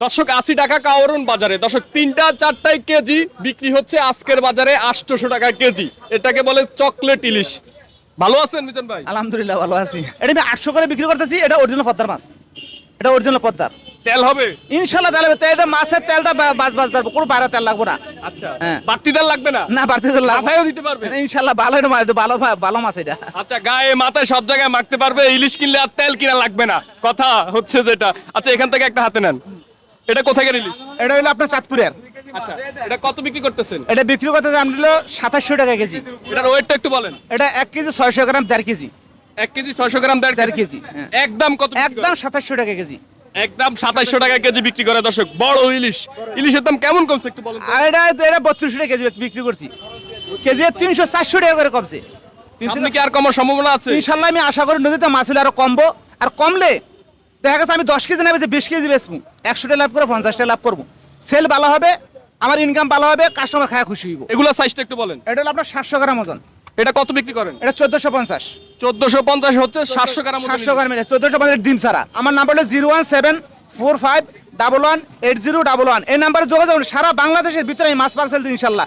দর্শক আশি টাকা কাওরন বাজারে। দর্শক তিনটা চারটায় কেজি বিক্রি হচ্ছে আজকের বাজারে আটশোশো টাকা কেজি। এটাকে বলে চকলেট ইলিশ। ভালো আছেন মিতন ভাই? আলহামদুলিল্লাহ ভালো আছি। এটা আমি আটশো করে বিক্রি করতেছি এটা অরিজিনাল পদ্মার মাছ। এটা অরিজিনাল পদ্মার। তেল হবে? ইনশাল্লাহ তেল এটা মাছের তেলটা বা- বাস বাস পারব কোনো বাইরে তেল লাগবো না। আচ্ছা। হ্যাঁ। বাড়তি তেল লাগবে না? না বাড়তি তেল লাগবে মাথায়ও দিতে পারবে? ইনশাল্লাহ ভালো এটা ভালো ভালো মাছ এটা। আচ্ছা গায়ে মাথায় সব জায়গায় মাখতে পারবে ইলিশ কিনলে আর তেল কিনা লাগবে না। কথা হচ্ছে যেটা। আচ্ছা এখান থেকে একটা হাতে নেন। এটা কোথায় ইলিশ এটা হলো আপনার চাঁদপুরের। আচ্ছা এটা কত বিক্রি করতেছেন? এটা বিক্রি করতে দাম দিল সাতাশশো টাকা কেজি। এটার ওয়েটটা একটু বলেন। এটা এক কেজি ছয়শো গ্রাম দেড় কেজি। এক কেজি ছয়শো গ্রাম দেড় কেজি, হ্যাঁ। একদম কত একদম সাতাশশো টাকা কেজি। একদম সাতাইশশো টাকা কেজি বিক্রি করে দর্শক বড় ইলিশ। ইলিশের দাম কেমন কমছে একটু বলেন তো? এটা এটা বত্রিশশো টাকা কেজি বিক্রি করছি। কেজি তিনশো চারশো টাকা করে কমছে। কি আর কমার সম্ভাবনা আছে? ইনশাল্লাহ আমি আশা করি নদীতে মাছ হলে আরও কমবো। আর কমলে দেখা গেছে আমি দশ কেজি নেবে যে বিশ কেজি বেচবো। একশো টাকা লাভ করে পঞ্চাশ টাকা লাভ করব। সেল ভালো হবে আমার ইনকাম ভালো হবে কাস্টমার খায় খুশি হইব। এগুলো সাইজটা একটু বলেন। এটা হলো আপনার সাতশো গ্রাম ওজন। এটা কত বিক্রি করেন? এটা চোদ্দশো পঞ্চাশ। চোদ্দশো পঞ্চাশ হচ্ছে সাতশো গ্রাম সাতশো গ্রাম চোদ্দশো পঞ্চাশ ডিম ছাড়া। আমার নাম্বার হলো zero one seven four five double one eight zero double one. এই নাম্বারে যোগাযোগ সারা বাংলাদেশের ভিতরে আমি মাছ পার্সেল দিই ইনশাল্লাহ।